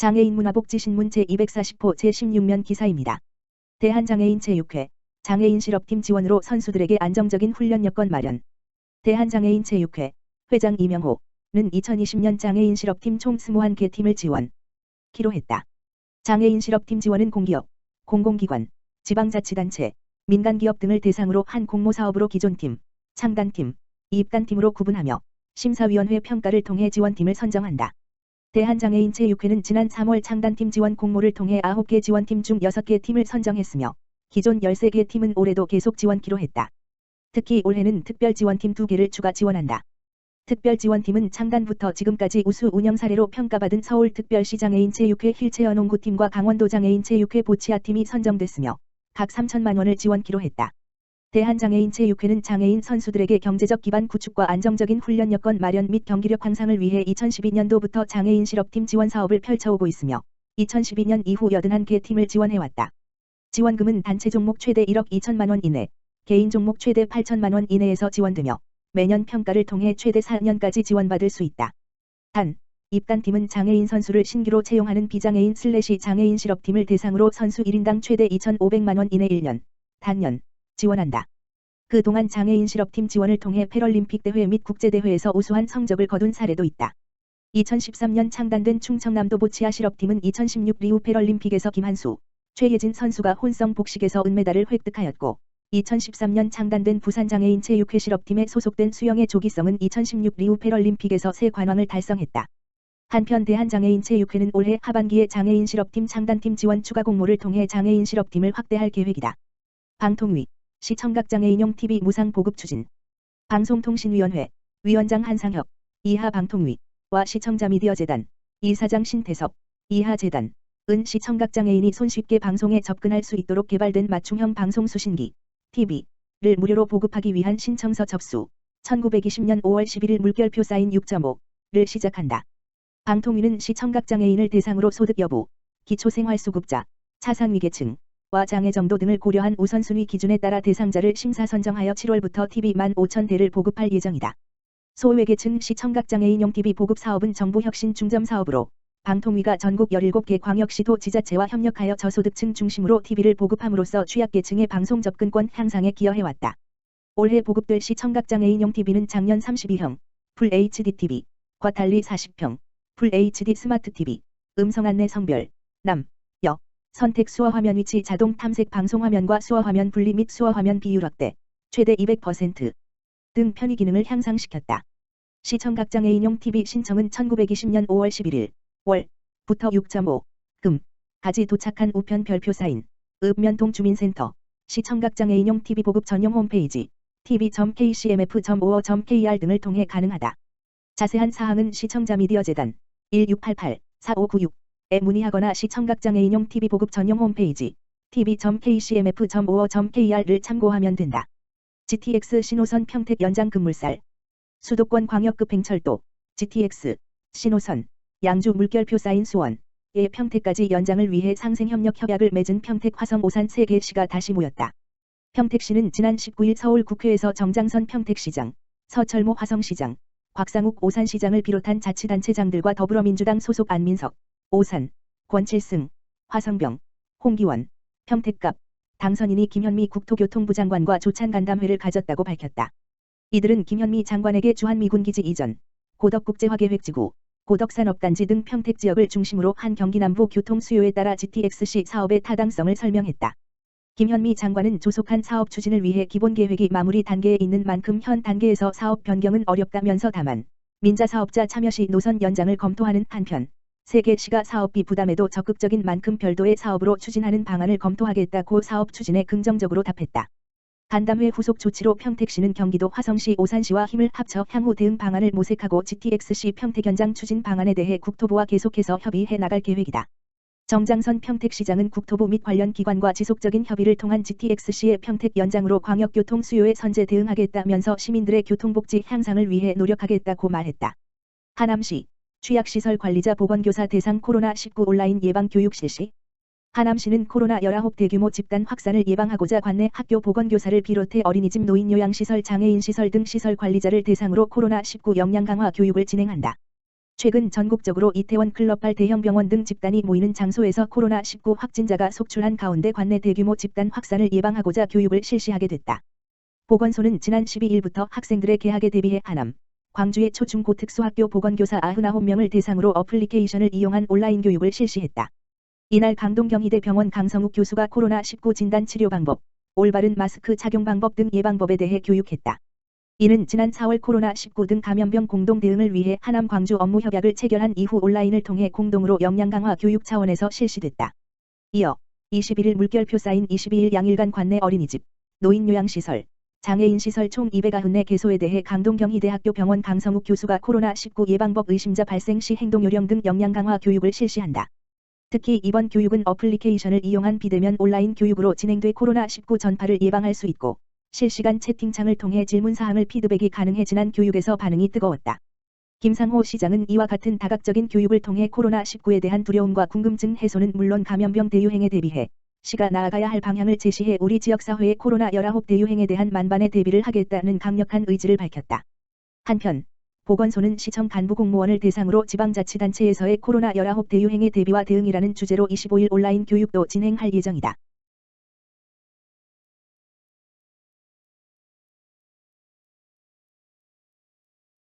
장애인 문화복지신문 제240호 제16면 기사입니다. 대한장애인체육회 장애인 실업팀 지원으로 선수들에게 안정적인 훈련 여건 마련. 대한장애인체육회 회장 이명호는 2020년 장애인 실업팀 총 21개 팀을 지원. 기로 했다. 장애인 실업팀 지원은 공기업, 공공기관, 지방자치단체, 민간기업 등을 대상으로 한 공모사업으로 기존팀, 창단팀, 입단팀으로 구분하며 심사위원회 평가를 통해 지원팀을 선정한다. 대한장애인체육회는 지난 3월 창단팀 지원 공모를 통해 9개 지원팀 중 6개 팀을 선정했으며 기존 13개 팀은 올해도 계속 지원키로 했다. 특히 올해는 특별 지원팀 2개를 추가 지원한다. 특별 지원팀은 창단부터 지금까지 우수 운영 사례로 평가받은 서울특별시 장애인체육회 힐체어 농구팀과 강원도 장애인체육회 보치아팀이 선정됐으며 각 3천만 원을 지원키로 했다. 대한장애인 체육회는 장애인 선수들에게 경제적 기반 구축과 안정적인 훈련 여건 마련 및 경기력 향상을 위해 2012년도부터 장애인 실업팀 지원 사업을 펼쳐오고 있으며 2012년 이후 81개 팀을 지원해왔다. 지원금은 단체 종목 최대 1억 2천만 원 이내, 개인 종목 최대 8천만 원 이내에서 지원되며 매년 평가를 통해 최대 4년까지 지원받을 수 있다. 단, 입단팀은 장애인 선수를 신규로 채용하는 비장애인 슬래시 장애인 실업팀을 대상으로 선수 1인당 최대 2,500만 원 이내 1년, 단년, 지원한다. 그동안 장애인 실업팀 지원을 통해 패럴림픽 대회 및 국제대회에서 우수한 성적을 거둔 사례도 있다. 2013년 창단된 충청남도 보치아 실업팀은 2016 리우 패럴림픽에서 김한수, 최예진 선수가 혼성 복식에서 은메달을 획득하였고 2013년 창단된 부산장애인 체육회 실업팀에 소속된 수영의 조기성은 2016 리우 패럴림픽에서 새 관왕을 달성했다. 한편 대한장애인 체육회는 올해 하반기에 장애인 실업팀 창단팀 지원 추가 공모를 통해 장애인 실업팀을 확대할 계획이다. 방통위 시청각장애 인용 TV 무상 보급 추진. 방송통신위원회 위원장 한상혁 이하 방통위와 시청자 미디어 재단 이사장 신태섭 이하 재단 은 시청각장애인이 손쉽게 방송에 접근할 수 있도록 개발된 맞춤형 방송 수신기 TV를 무료로 보급하기 위한 신청서 접수 1920년 5월 11일 물결표 사인 6.5를 시작한다. 방통위는 시청각장애인을 대상으로 소득 여부, 기초생활수급자, 차상위계층, 와 장애 정도 등을 고려한 우선순위 기준에 따라 대상자를 심사 선정하여 7월부터 TV 15,000대를 보급할 예정이다. 소외계층 시 청각장애인용 TV 보급 사업은 정부 혁신 중점 사업으로 방통위가 전국 17개 광역시도 지자체와 협력하여 저소득층 중심으로 TV를 보급함으로써 취약계층의 방송 접근권 향상에 기여해왔다. 올해 보급될 시 청각장애인용 TV는 작년 32형, 풀 HD TV과 달리 40평, 풀 HD 스마트 TV, 음성 안내 성별, 남, 여, 선택 수어 화면 위치 자동 탐색 방송 화면과 수어 화면 분리 및 수어 화면 비율 확대, 최대 200%등 편의 기능을 향상시켰다. 시청각 장애 인용 TV 신청은 1920년 5월 11일 월부터 6.5 금 까지 도착한 우편 별표 사인 읍면동 주민센터 시청각 장애 인용 TV 보급 전용 홈페이지 tv.kcmf.or.kr 등을 통해 가능하다. 자세한 사항은 시청자 미디어 재단 1688-4596 에 문의하거나 시청각장애인용 TV 보급 전용 홈페이지 tv.kcmf.or.kr을 참고하면 된다. GTX 신호선 평택 연장 급물살 수도권 광역급 행철도 GTX 신호선 양주 물결표 사인 수원 의 평택까지 연장을 위해 상생협력 협약을 맺은 평택 화성 오산 3개시가 다시 모였다. 평택시는 지난 19일 서울 국회에서 정장선 평택시장, 서철모 화성시장, 곽상욱 오산시장을 비롯한 자치단체장들과 더불어민주당 소속 안민석, 오산, 권칠승, 화성병, 홍기원, 평택갑, 당선인이 김현미 국토교통부 장관과 조찬 간담회를 가졌다고 밝혔다. 이들은 김현미 장관에게 주한미군기지 이전, 고덕국제화계획지구, 고덕산업단지 등 평택 지역을 중심으로 한 경기 남부 교통 수요에 따라 GTX-C 사업의 타당성을 설명했다. 김현미 장관은 조속한 사업 추진을 위해 기본 계획이 마무리 단계에 있는 만큼 현 단계에서 사업 변경은 어렵다면서 다만 민자 사업자 참여 시 노선 연장을 검토하는 한편 세계시가 사업비 부담에도 적극적인 만큼 별도의 사업으로 추진하는 방안을 검토하겠다고 사업 추진에 긍정적으로 답했다. 간담회 후속 조치로 평택시는 경기도 화성시 오산시와 힘을 합쳐 향후 대응 방안을 모색하고 GTX-C 평택 연장 추진 방안에 대해 국토부와 계속해서 협의해 나갈 계획이다. 정장선 평택시장은 국토부 및 관련 기관과 지속적인 협의를 통한 GTX-C의 평택 연장으로 광역교통 수요에 선제 대응하겠다면서 시민들의 교통복지 향상을 위해 노력하겠다고 말했다. 하남시 취약시설 관리자 보건교사 대상 코로나19 온라인 예방 교육 실시 하남시는 코로나 19 대규모 집단 확산을 예방하고자 관내 학교 보건교사를 비롯해 어린이집 노인 요양시설 장애인시설 등 시설 관리자를 대상으로 코로나19 역량 강화 교육을 진행한다. 최근 전국적으로 이태원 클럽발 대형 병원 등 집단이 모이는 장소에서 코로나19 확진자가 속출한 가운데 관내 대규모 집단 확산을 예방하고자 교육을 실시하게 됐다. 보건소는 지난 12일부터 학생들의 개학에 대비해 하남, 광주의 초중고 특수학교 보건교사 99명을 대상으로 어플리케이션을 이용한 온라인 교육을 실시했다. 이날 강동경희대 병원 강성욱 교수가 코로나19 진단 치료 방법, 올바른 마스크 착용 방법 등 예방법에 대해 교육했다. 이는 지난 4월 코로나19 등 감염병 공동 대응을 위해 하남 광주 업무 협약을 체결한 이후 온라인을 통해 공동으로 역량 강화 교육 차원에서 실시됐다. 이어 21일 물결표 쌓인 22일 양일간 관내 어린이집, 노인 요양시설, 장애인 시설 총 294 개소에 대해 강동경희 대학교 병원 강성욱 교수가 코로나19 예방법 의심자 발생 시 행동 요령 등 역량 강화 교육을 실시한다. 특히 이번 교육은 어플리케이션을 이용한 비대면 온라인 교육으로 진행돼 코로나19 전파를 예방할 수 있고 실시간 채팅창을 통해 질문 사항을 피드백이 가능해 지난 교육에서 반응이 뜨거웠다. 김상호 시장은 이와 같은 다각적인 교육을 통해 코로나19에 대한 두려움과 궁금증 해소는 물론 감염병 대유행에 대비해 시가 나아가야 할 방향을 제시해 우리 지역사회의 코로나 19 대 유행에 대한 만반의 대비를 하겠다는 강력한 의지를 밝혔다. 한편 보건소는 시청 간부 공무원을 대상으로 지방자치단체에서의 코로나 19 대 유행의 대비와 대응이라는 주제로 25일 온라인 교육도 진행할 예정이다.